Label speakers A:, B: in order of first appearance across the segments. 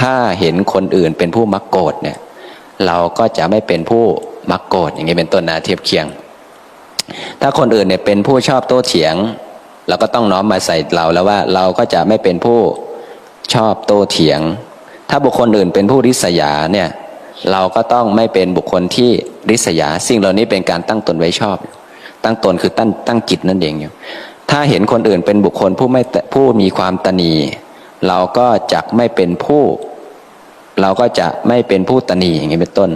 A: ถ้าเห็นคนอื่นเป็นผู้มักโกรธเนี่ย เราก็จะไม่เป็นผู้มักโกรธอย่างนี้เป็นต้นนะเทียบเคียง ถ้าคนอื่นเนี่ยเป็นผู้ชอบโต้เถียงเราก็ต้องน้อมมาใส่เราแล้วว่าเราก็จะไม่เป็นผู้ชอบโต้เถียง ถ้าบุคคลอื่นเป็นผู้ริษยาเนี่ยเราก็ต้องไม่เป็นบุคคลที่ริษยา สิ่งเหล่านี้เป็นการตั้งตนไว้ชอบ ตั้งตนคือตั้งตั้งจิตนั่นเองอยู่ถ้าเห็นคนอื่นเป็นบุคคลผู้ไม่ผู้มีความตนี เราก็จะไม่เป็นผู้ เราก็จะไม่เป็นผู้ตนีอย่างนี้เป็นต้น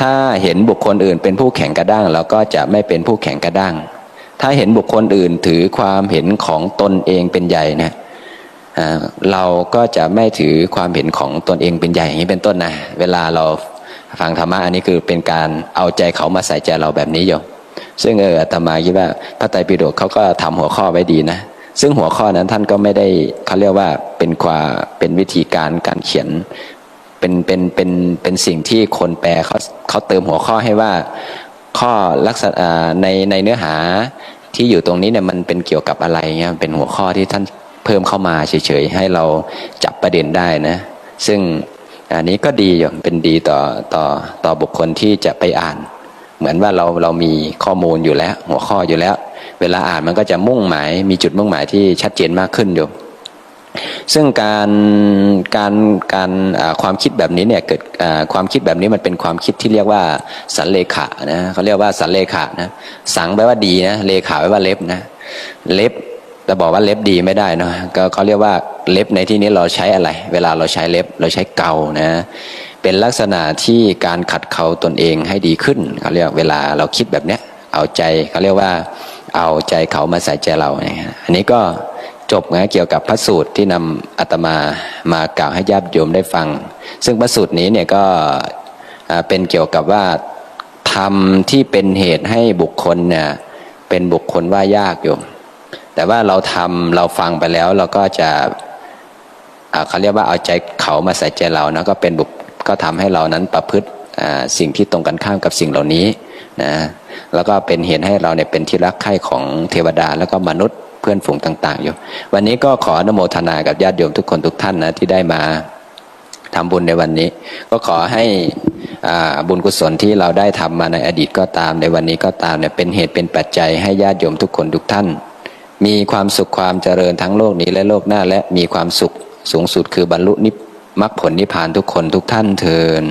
A: ถ้าเห็นบุคคลอื่นเป็นผู้แข็งกระด้าง เราก็จะไม่เป็นผู้แข็งกระด้าง ถ้าเห็นบุคคลอื่นถือความเห็นของตนเองเป็นใหญ่นี่ยอ่าเราก็จะไม่ถือความเห็นของตนเองเป็นใหญ่อย่างนี้เป็นต้นนะเวลาเราฟังธรรมะอันนี้คือเป็นการเอาใจเขามาใส่ใจเราแบบนี้โยมซึ่งเอออาตมาคิดว่าพระไตรปิฎกเขาก็ทำหัวข้อไว้ดีนะ ซึ่งหัวข้อนั้นท่านก็ไม่ได้เขาเรียกว่าเป็นความเป็นวิธีการการเขียนเป็นเป็นเป็นเป็นสิ่งที่คนแปลเขาเขาเติมหัวข้อให้ว่าข้อลักษณะในในเนื้อหาที่อยู่ตรงนี้เนี่ยมันเป็นเกี่ยวกับอะไรเงี้ยเป็นหัวข้อที่ท่านเพิ่มเข้ามาเฉยๆให้เราจับประเด็นได้นะ ซึ่งอันนี้ก็ดีอยู่เป็นดีต่อต่อต่อบุคคลที่จะไปอ่าน เหมือนว่าเราเรามีข้อมูลอยู่แล้ว หัวข้ออยู่แล้ว เวลาอ่านมันก็จะมุ่งหมาย มีจุดมุ่งหมายที่ชัดเจนมากขึ้นอยู่ซึ่งการการการความคิดแบบนี้เนี่ยเกิดความคิดแบบนี้มันเป็นความคิดที่เรียกว่าสันเลขะนะเขาเรียกว่าสันเลขะนะสังแปลว่าดีนะเลขาแปลว่าเล็บนะเล็บจะบอกว่าเล็บดีไม่ได้เนาะก็เขาเรียกว่าเล็บในที่นี้เราใช้อะไร เวลาเราใช้เล็บเราใช้เกานะเป็นลักษณะที่การขัดเกลาตนเองให้ดีขึ้นเขาเรียกเวลาเราคิดแบบเนี้ยเอาใจเขาเรียกว่า เอาใจเขามาใส่ใจเราเนี่ยอันนี้ก็จบนะเกี่ยวกับพระสูตรที่นำอาตมามากล่าวให้ญาติโยมได้ฟัง ซึ่งพระสูตรนี้เนี่ยก็เป็นเกี่ยวกับว่าธรรมที่เป็นเหตุให้บุคคลเนี่ยเป็นบุคคลว่ายากโยมแต่ว่าเราทำเราฟังไปแล้วเราก็จะเขาเรียกว่าเอาใจเขามาใส่ใจเรานะก็เป็นบุคก็ทำให้เรานั้นประพฤติ สิ่งที่ตรงกันข้ามกับสิ่งเหล่านี้นะแล้วก็เป็นเหตุให้เราเนี่ยเป็นที่รักใคร่ของเทวดาแล้วก็มนุษย์เพื่อนฝูงต่าง ๆ อยู่ วันนี้ก็ขออนุโมทนากับญาติโยมทุกคนทุกท่านนะที่ได้มาทำบุญในวันนี้ ก็ขอให้อาบุญกุศลที่เราได้ทำมาในอดีตก็ตามในวันนี้ก็ตามเนี่ยเป็นเหตุเป็นปัจจัยให้ญาติโยมทุกคนทุกท่าน มีความสุขความเจริญทั้งโลกนี้และโลกหน้าและมีความสุขสูงสุดคือบรรลุนิพมรรคผลนิพพานทุกคนทุกท่านเทิน